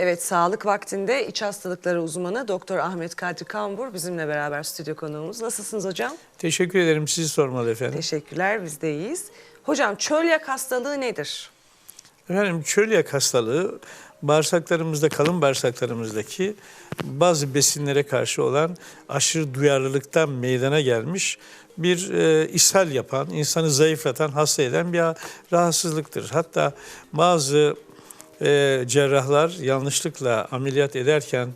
Evet, sağlık vaktinde iç hastalıkları uzmanı Doktor Ahmet Kadri Kambur bizimle beraber stüdyo konuğumuz. Nasılsınız hocam? Teşekkür ederim. Sizi sormalı efendim. Teşekkürler, biz de iyiyiz. Hocam çölyak hastalığı nedir? Efendim çölyak hastalığı bağırsaklarımızda, kalın bağırsaklarımızdaki bazı besinlere karşı olan aşırı duyarlılıktan meydana gelmiş bir e, ishal yapan, insanı zayıflatan, hasta eden bir rahatsızlıktır. Hatta bazı e, cerrahlar yanlışlıkla ameliyat ederken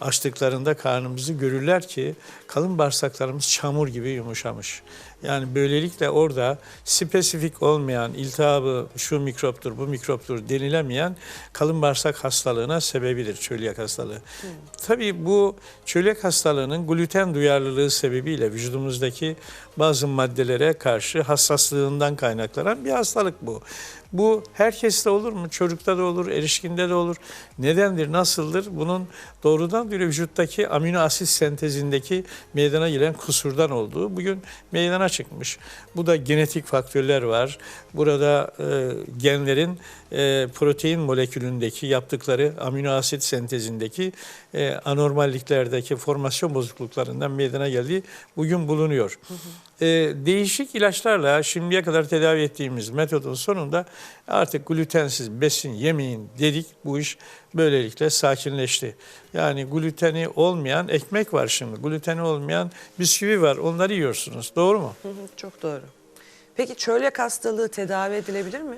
açtıklarında karnımızı görürler ki kalın bağırsaklarımız çamur gibi yumuşamış. Yani böylelikle orada spesifik olmayan iltihabı şu mikroptur bu mikroptur denilemeyen kalın bağırsak hastalığına sebebidir çölyak hastalığı. Tabii bu çölyak hastalığının gluten duyarlılığı sebebiyle vücudumuzdaki bazı maddelere karşı hassaslığından kaynaklanan bir hastalık bu. Bu herkeste olur mu? Çocukta da olur, erişkinde de olur. Nedendir, nasıldır? Bunun doğrudan bir vücuttaki amino asit sentezindeki meydana gelen kusurdan olduğu bugün meydana çıkmış. Bu da genetik faktörler var. Burada e, genlerin e, protein molekülündeki yaptıkları amino asit sentezindeki e, anormalliklerdeki formasyon bozukluklarından meydana geldiği bugün bulunuyor. E, değişik ilaçlarla şimdiye kadar tedavi ettiğimiz metodun sonunda artık glutensiz besin yemeyin dedik. Bu iş böylelikle sakinleşti. Yani gluteni olmayan ekmek var şimdi. Gluteni olmayan bisküvi var. Onları yiyorsunuz. Doğru mu? Hı hı, Çok doğru. Peki çölyak hastalığı tedavi edilebilir mi?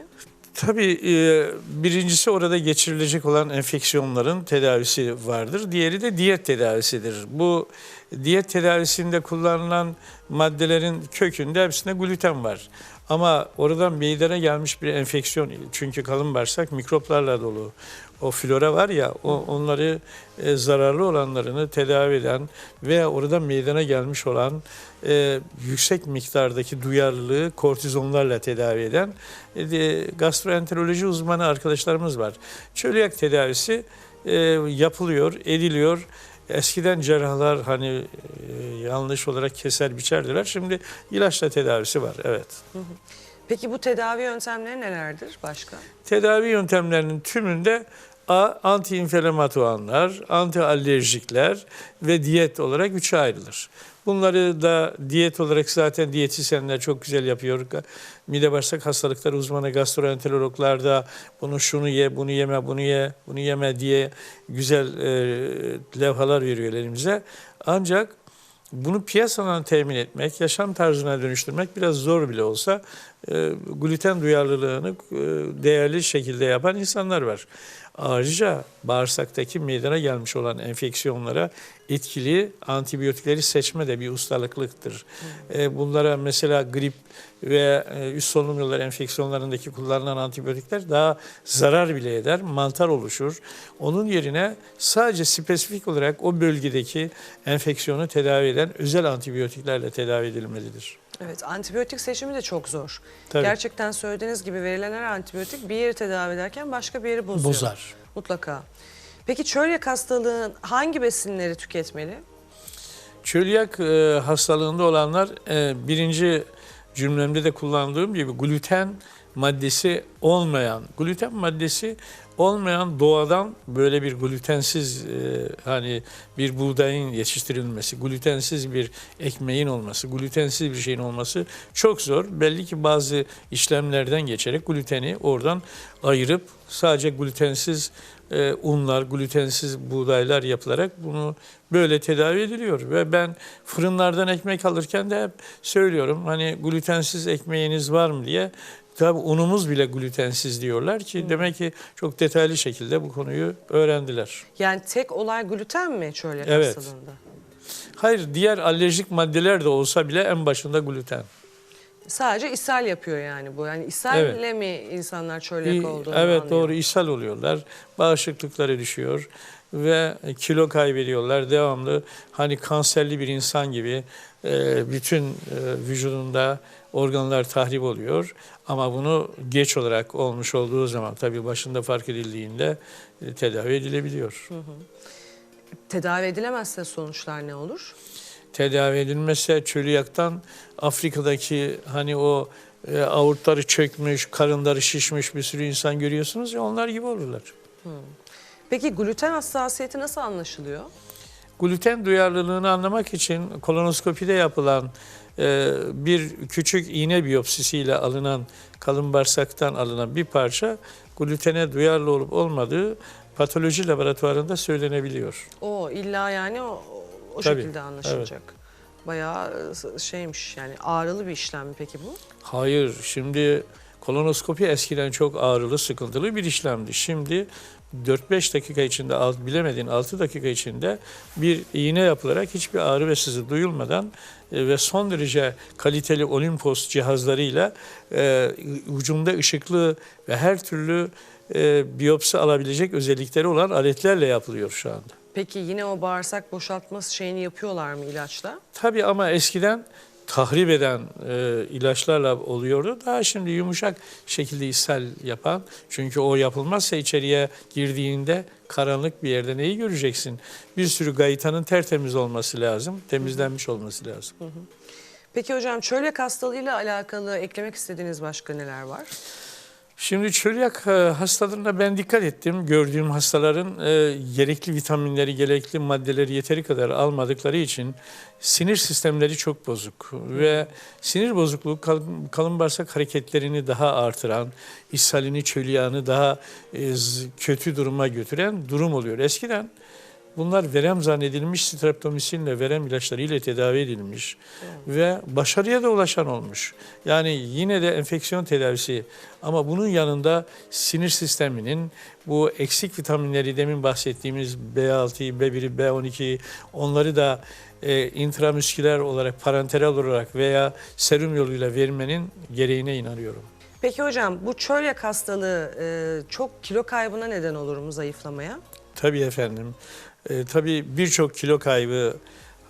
Tabii e, birincisi orada geçirilecek olan enfeksiyonların tedavisi vardır. Diğeri de diyet tedavisidir. Bu diyet tedavisinde kullanılan maddelerin kökünde hepsinde gluten var. Ama oradan meydana gelmiş bir enfeksiyon çünkü kalın bağırsak mikroplarla dolu. O flora var ya o, onları e, zararlı olanlarını tedavi eden ve oradan meydana gelmiş olan e, yüksek miktardaki duyarlılığı kortizonlarla tedavi eden e, gastroenteroloji uzmanı arkadaşlarımız var. Çölyak tedavisi e, yapılıyor, ediliyor. Eskiden cerrahlar hani e, yanlış olarak keser biçerdiler. Şimdi ilaçla tedavisi var. Evet. Peki bu tedavi yöntemleri nelerdir başka? Tedavi yöntemlerinin tümünde antiinflamatuanlar, antialerjikler ve diyet olarak üçe ayrılır. Bunları da diyet olarak zaten diyetisyenler çok güzel yapıyor. Mide bağırsak hastalıkları uzmanı gastroenterologlar da bunu şunu ye, bunu yeme, bunu ye, bunu yeme diye güzel e, levhalar veriyor elimize. Ancak bunu piyasadan temin etmek, yaşam tarzına dönüştürmek biraz zor bile olsa gluten duyarlılığını e, değerli şekilde yapan insanlar var. Ayrıca bağırsaktaki meydana gelmiş olan enfeksiyonlara etkili antibiyotikleri seçme de bir ustalıklıktır. E, bunlara mesela grip ve e, üst solunum yolları enfeksiyonlarındaki kullanılan antibiyotikler daha zarar bile eder, mantar oluşur. Onun yerine sadece spesifik olarak o bölgedeki enfeksiyonu tedavi eden özel antibiyotiklerle tedavi edilmelidir. Evet, antibiyotik seçimi de çok zor. Tabii. Gerçekten söylediğiniz gibi verilen her antibiyotik bir yeri tedavi ederken başka bir yeri bozuyor. Bozar. Mutlaka. Peki çölyak hastalığın hangi besinleri tüketmeli? Çölyak e, hastalığında olanlar e, birinci cümlemde de kullandığım gibi gluten maddesi olmayan, gluten maddesi olmayan doğadan böyle bir glutensiz e, hani bir buğdayın yetiştirilmesi, glutensiz bir ekmeğin olması, glutensiz bir şeyin olması çok zor. Belli ki bazı işlemlerden geçerek gluteni oradan ayırıp sadece glutensiz e, unlar, glutensiz buğdaylar yapılarak bunu böyle tedavi ediliyor. Ve ben fırınlardan ekmek alırken de hep söylüyorum hani glutensiz ekmeğiniz var mı diye. Tabi unumuz bile glutensiz diyorlar ki demek ki çok detaylı şekilde bu konuyu öğrendiler. Yani tek olay gluten mi çölyak Evet. hastalığında? Hayır diğer alerjik maddeler de olsa bile en başında gluten. Sadece ishal yapıyor yani bu. Yani ishalle mi insanlar çölyak olduğunu Evet anlıyor? doğru ishal oluyorlar. Bağışıklıkları düşüyor ve kilo kaybediyorlar. Devamlı hani kanserli bir insan gibi e, bütün e, vücudunda organlar tahrip oluyor. Ama bunu geç olarak olmuş olduğu zaman tabii başında fark edildiğinde e, tedavi edilebiliyor. Tedavi edilemezse sonuçlar ne olur? Tedavi edilmezse çölyaktan Afrika'daki hani o e, aortları çökmüş, karınları şişmiş bir sürü insan görüyorsunuz ya onlar gibi olurlar. Peki gluten hassasiyeti nasıl anlaşılıyor? Gluten duyarlılığını anlamak için kolonoskopide yapılan bir küçük iğne biyopsisiyle alınan kalın bağırsaktan alınan bir parça glutene duyarlı olup olmadığı patoloji laboratuvarında söylenebiliyor. O illa yani o, o Tabii, şekilde anlaşılacak. Bayağı e, şeymiş yani ağrılı bir işlem mi peki bu? Hayır, şimdi kolonoskopi eskiden çok ağrılı, sıkıntılı bir işlemdi. Şimdi 4-5 dakika içinde, bilemedin 6 dakika içinde bir iğne yapılarak hiçbir ağrı ve sızı duyulmadan e, ve son derece kaliteli Olympus cihazlarıyla e, ucunda ışıklı ve her türlü e, biyopsi alabilecek özellikleri olan aletlerle yapılıyor şu anda. Peki yine o bağırsak boşaltması şeyini yapıyorlar mı ilaçla? Tabii ama eskiden tahrip eden e, ilaçlarla oluyordu. Daha şimdi yumuşak şekilde ishal yapan. Çünkü o yapılmazsa içeriye girdiğinde karanlık bir yerde neyi göreceksin? Bir sürü gayitanın tertemiz olması lazım, temizlenmiş olması lazım. Peki hocam çölyak hastalığıyla alakalı eklemek istediğiniz başka neler var? Şimdi çölyak e, hastalarına ben dikkat ettim. Gördüğüm hastaların e, gerekli vitaminleri, gerekli maddeleri yeteri kadar almadıkları için sinir sistemleri çok bozuk. Ve sinir bozukluğu kalın, kalın bağırsak hareketlerini daha artıran, ishalini, çölyağını daha e, kötü duruma götüren durum oluyor. Eskiden Bunlar verem zannedilmiş streptomisinle verem ilaçlarıyla tedavi edilmiş ve başarıya da ulaşan olmuş. Yani yine de enfeksiyon tedavisi ama bunun yanında sinir sisteminin bu eksik vitaminleri demin bahsettiğimiz B6, B1, B12 onları da e, intramüsküler olarak, parenteral olarak veya serum yoluyla vermenin gereğine inanıyorum. Peki hocam bu çölyak hastalığı e, çok kilo kaybına neden olur mu zayıflamaya? Tabii efendim. E, tabii birçok kilo kaybı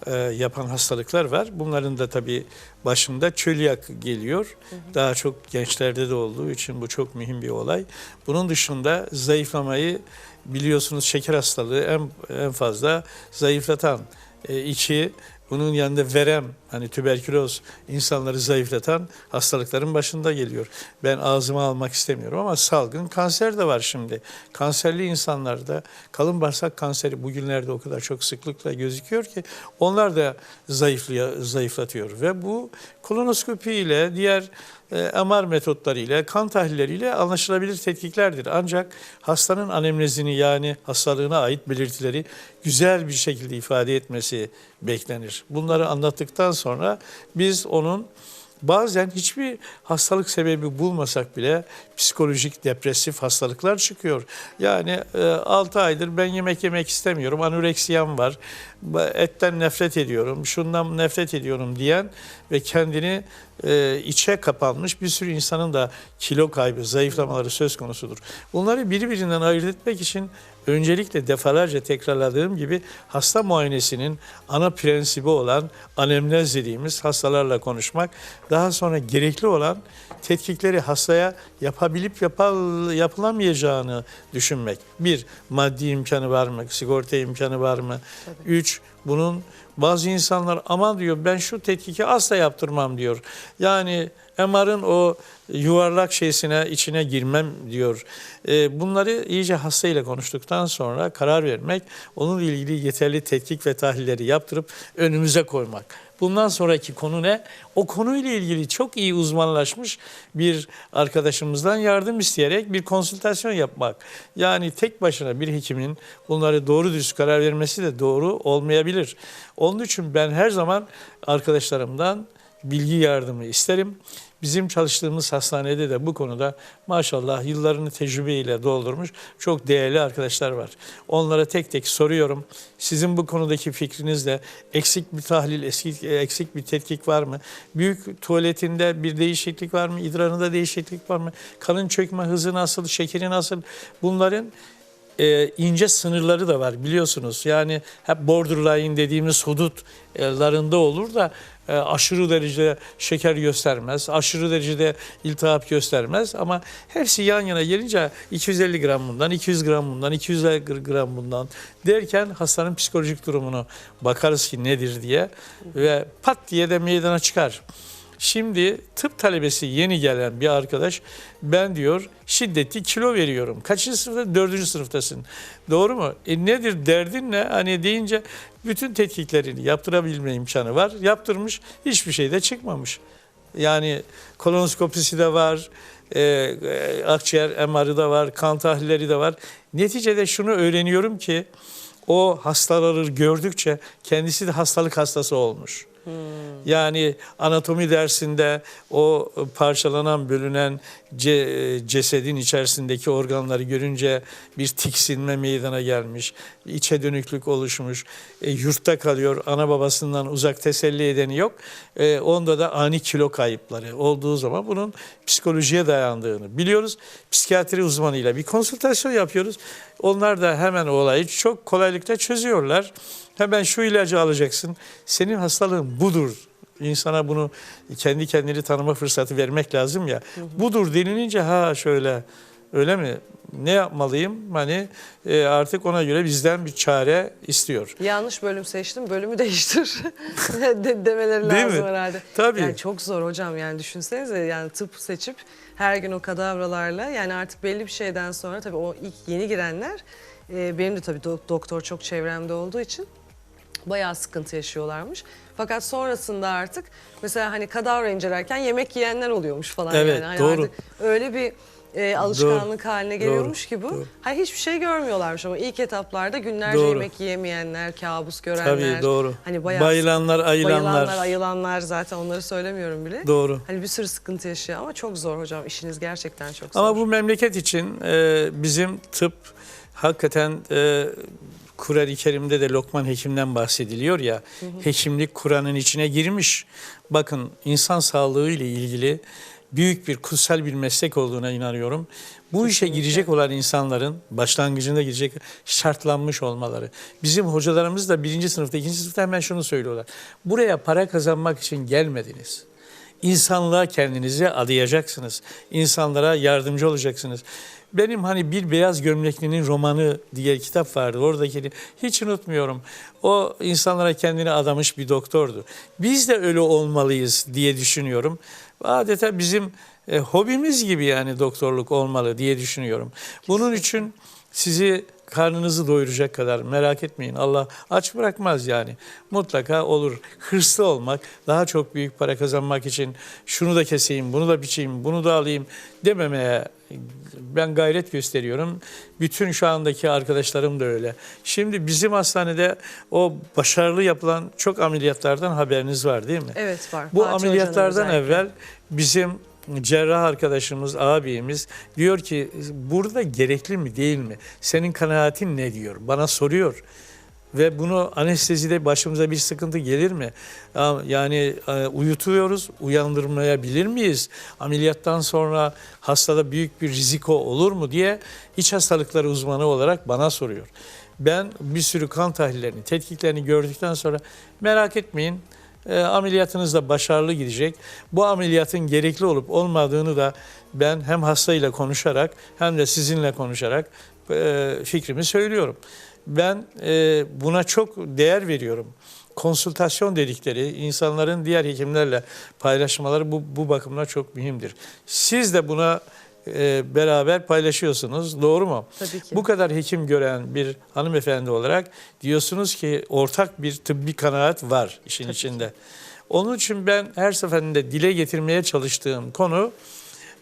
e, yapan hastalıklar var. Bunların da tabii başında çölyak geliyor. Daha çok gençlerde de olduğu için bu çok mühim bir olay. Bunun dışında zayıflamayı biliyorsunuz şeker hastalığı en, en fazla zayıflatan e, içi bunun yanında verem hani tüberküloz insanları zayıflatan hastalıkların başında geliyor. Ben ağzıma almak istemiyorum ama salgın kanser de var şimdi. Kanserli insanlarda kalın bağırsak kanseri bugünlerde o kadar çok sıklıkla gözüküyor ki onlar da zayıflıyor, zayıflatıyor ve bu kolonoskopi ile diğer MR metotlarıyla, kan tahlilleriyle anlaşılabilir tetkiklerdir. Ancak hastanın anemnezini yani hastalığına ait belirtileri güzel bir şekilde ifade etmesi beklenir. Bunları anlattıktan sonra biz onun bazen hiçbir hastalık sebebi bulmasak bile psikolojik depresif hastalıklar çıkıyor. Yani 6 aydır ben yemek yemek istemiyorum, anoreksiyam var, etten nefret ediyorum, şundan nefret ediyorum diyen ve kendini e, içe kapanmış bir sürü insanın da kilo kaybı, zayıflamaları söz konusudur. Bunları birbirinden ayırt etmek için öncelikle defalarca tekrarladığım gibi hasta muayenesinin ana prensibi olan anemnez dediğimiz hastalarla konuşmak, daha sonra gerekli olan tetkikleri hastaya yapabilip yapal, yapılamayacağını düşünmek. Bir, maddi imkanı var mı? Sigorta imkanı var mı? Üç, bunun bazı insanlar aman diyor ben şu tetkiki asla yaptırmam diyor. Yani MR'ın o yuvarlak şeysine içine girmem diyor. E, bunları iyice hastayla konuştuktan sonra karar vermek, onunla ilgili yeterli tetkik ve tahlilleri yaptırıp önümüze koymak. Bundan sonraki konu ne? O konuyla ilgili çok iyi uzmanlaşmış bir arkadaşımızdan yardım isteyerek bir konsültasyon yapmak. Yani tek başına bir hekimin bunları doğru düz karar vermesi de doğru olmayabilir. Onun için ben her zaman arkadaşlarımdan bilgi yardımı isterim. Bizim çalıştığımız hastanede de bu konuda maşallah yıllarını tecrübeyle doldurmuş çok değerli arkadaşlar var. Onlara tek tek soruyorum. Sizin bu konudaki fikrinizle eksik bir tahlil, eksik, eksik bir tetkik var mı? Büyük tuvaletinde bir değişiklik var mı? İdrarında değişiklik var mı? Kanın çökme hızı nasıl? Şekeri nasıl? Bunların e, ince sınırları da var biliyorsunuz. Yani hep borderline dediğimiz hudutlarında olur da e, aşırı derecede şeker göstermez, aşırı derecede iltihap göstermez ama hepsi yan yana gelince 250 gram bundan, 200 gram bundan, 250 gram bundan derken hastanın psikolojik durumunu bakarız ki nedir diye ve pat diye de meydana çıkar. Şimdi tıp talebesi yeni gelen bir arkadaş ben diyor şiddetli kilo veriyorum. Kaçıncı sınıfta? Dördüncü sınıftasın. Doğru mu? E nedir derdin ne? Hani deyince bütün tetkiklerini yaptırabilme imkanı var. Yaptırmış hiçbir şey de çıkmamış. Yani kolonoskopisi de var, e, e, akciğer MR'ı da var, kan tahlilleri de var. Neticede şunu öğreniyorum ki o hastaları gördükçe kendisi de hastalık hastası olmuş. Yani anatomi dersinde o parçalanan, bölünen ce- cesedin içerisindeki organları görünce bir tiksinme meydana gelmiş, içe dönüklük oluşmuş, e, yurtta kalıyor, ana babasından uzak teselli edeni yok. E, onda da ani kilo kayıpları olduğu zaman bunun psikolojiye dayandığını biliyoruz. Psikiyatri uzmanıyla bir konsültasyon yapıyoruz. Onlar da hemen olayı çok kolaylıkla çözüyorlar. Hemen şu ilacı alacaksın. Senin hastalığın budur. İnsana bunu kendi kendini tanıma fırsatı vermek lazım ya. Budur denilince ha şöyle öyle mi? Ne yapmalıyım? Hani e, artık ona göre bizden bir çare istiyor. Yanlış bölüm seçtim, bölümü değiştir de, demeleri Değil lazım mi? herhalde. Tabii. Yani çok zor hocam yani düşünsenize yani tıp seçip her gün o kadavralarla yani artık belli bir şeyden sonra tabii o ilk yeni girenler e, benim de tabii do- doktor çok çevremde olduğu için bayağı sıkıntı yaşıyorlarmış. Fakat sonrasında artık mesela hani kadavra incelerken yemek yiyenler oluyormuş falan Evet, yani. Hani doğru. öyle bir e, alışkanlık haline geliyormuş Doğru, ki bu. doğru. Hayır hiçbir şey görmüyorlarmış ama ilk etaplarda günlerce Doğru. yemek yiyemeyenler, kabus görenler. Tabii doğru. Hani bayağı Bayılanlar, ayılanlar. bayılanlar, ayılanlar zaten onları söylemiyorum bile. Doğru. Hani bir sürü sıkıntı yaşıyor ama çok zor hocam. İşiniz gerçekten çok zor. Ama bu memleket için e, bizim tıp hakikaten e, Kur'an-ı Kerim'de de Lokman Hekim'den bahsediliyor ya. Hekimlik Kur'an'ın içine girmiş. Bakın insan sağlığı ile ilgili büyük bir kutsal bir meslek olduğuna inanıyorum. Bu işe girecek olan insanların başlangıcında girecek şartlanmış olmaları. Bizim hocalarımız da birinci sınıfta, ikinci sınıfta hemen şunu söylüyorlar. Buraya para kazanmak için gelmediniz. İnsanlığa kendinizi adayacaksınız. İnsanlara yardımcı olacaksınız. Benim hani Bir Beyaz Gömleklinin romanı diye kitap vardı. Oradakini hiç unutmuyorum. O insanlara kendini adamış bir doktordu. Biz de öyle olmalıyız diye düşünüyorum. Adeta bizim e, hobimiz gibi yani doktorluk olmalı diye düşünüyorum. Bunun için sizi karnınızı doyuracak kadar merak etmeyin. Allah aç bırakmaz yani. Mutlaka olur. Hırslı olmak, daha çok büyük para kazanmak için şunu da keseyim, bunu da biçeyim, bunu da alayım dememeye ben gayret gösteriyorum. Bütün şu andaki arkadaşlarım da öyle. Şimdi bizim hastanede o başarılı yapılan çok ameliyatlardan haberiniz var değil mi? Evet var. Bu Hoca'nın ameliyatlardan evvel bizim cerrah arkadaşımız, abimiz diyor ki burada gerekli mi değil mi? Senin kanaatin ne diyor? Bana soruyor. Ve bunu anestezide başımıza bir sıkıntı gelir mi? Yani e, uyutuyoruz, uyandırmayabilir miyiz? Ameliyattan sonra hastada büyük bir riziko olur mu diye iç hastalıkları uzmanı olarak bana soruyor. Ben bir sürü kan tahlillerini, tetkiklerini gördükten sonra merak etmeyin e, ameliyatınız da başarılı gidecek. Bu ameliyatın gerekli olup olmadığını da ben hem hastayla konuşarak hem de sizinle konuşarak e, fikrimi söylüyorum. Ben e, buna çok değer veriyorum. Konsültasyon dedikleri insanların diğer hekimlerle paylaşmaları bu, bu bakımdan çok mühimdir. Siz de buna e, beraber paylaşıyorsunuz. Doğru mu? Tabii ki. Bu kadar hekim gören bir hanımefendi olarak diyorsunuz ki ortak bir tıbbi kanaat var işin içinde. Onun için ben her seferinde dile getirmeye çalıştığım konu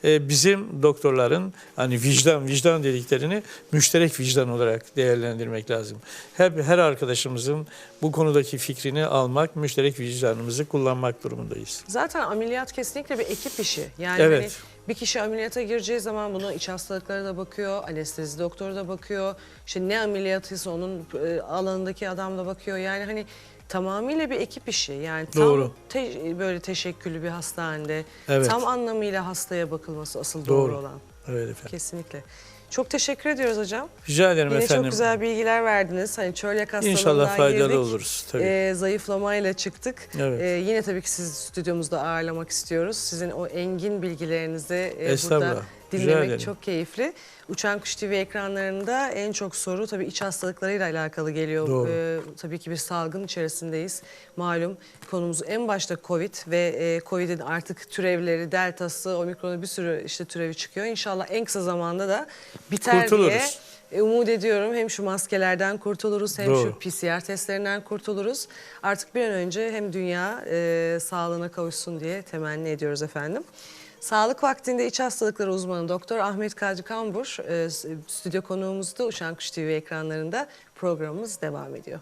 e, bizim doktorların hani vicdan vicdan dediklerini müşterek vicdan olarak değerlendirmek lazım. Hep her arkadaşımızın bu konudaki fikrini almak, müşterek vicdanımızı kullanmak durumundayız. Zaten ameliyat kesinlikle bir ekip işi. Yani Evet. hani bir kişi ameliyata gireceği zaman buna iç hastalıklara da bakıyor, anestezi doktoru da bakıyor. İşte ne ameliyatıysa onun e, alanındaki adam da bakıyor. Yani hani tamamıyla bir ekip işi. Yani tam Doğru. te- böyle teşekküllü bir hastanede Evet. tam anlamıyla hastaya bakılması asıl doğru, Doğru. olan. Evet efendim. Kesinlikle. Çok teşekkür ediyoruz hocam. Rica ederim Yine efendim. çok güzel bilgiler verdiniz. Hani çölyak hastalığından İnşallah faydalı girdik. oluruz tabii. Ee, zayıflamayla çıktık. Evet. Ee, yine tabii ki sizi stüdyomuzda ağırlamak istiyoruz. Sizin o engin bilgilerinizi e, burada dinlemek çok keyifli. Uçan Kuş TV ekranlarında en çok soru tabii iç hastalıklarıyla alakalı geliyor. Doğru. Ee, tabii ki bir salgın içerisindeyiz. Malum konumuz en başta Covid ve e, Covid'in artık türevleri, deltası, omikronu bir sürü işte türevi çıkıyor. İnşallah en kısa zamanda da biter diye Kurtuluruz. e, umut ediyorum. Hem şu maskelerden kurtuluruz hem Doğru. şu PCR testlerinden kurtuluruz. Artık bir an önce hem dünya e, sağlığına kavuşsun diye temenni ediyoruz efendim. Sağlık vaktinde iç hastalıkları uzmanı Doktor Ahmet Kadri Kambur e, stüdyo konuğumuzda Uçan Kuş TV ekranlarında programımız devam ediyor.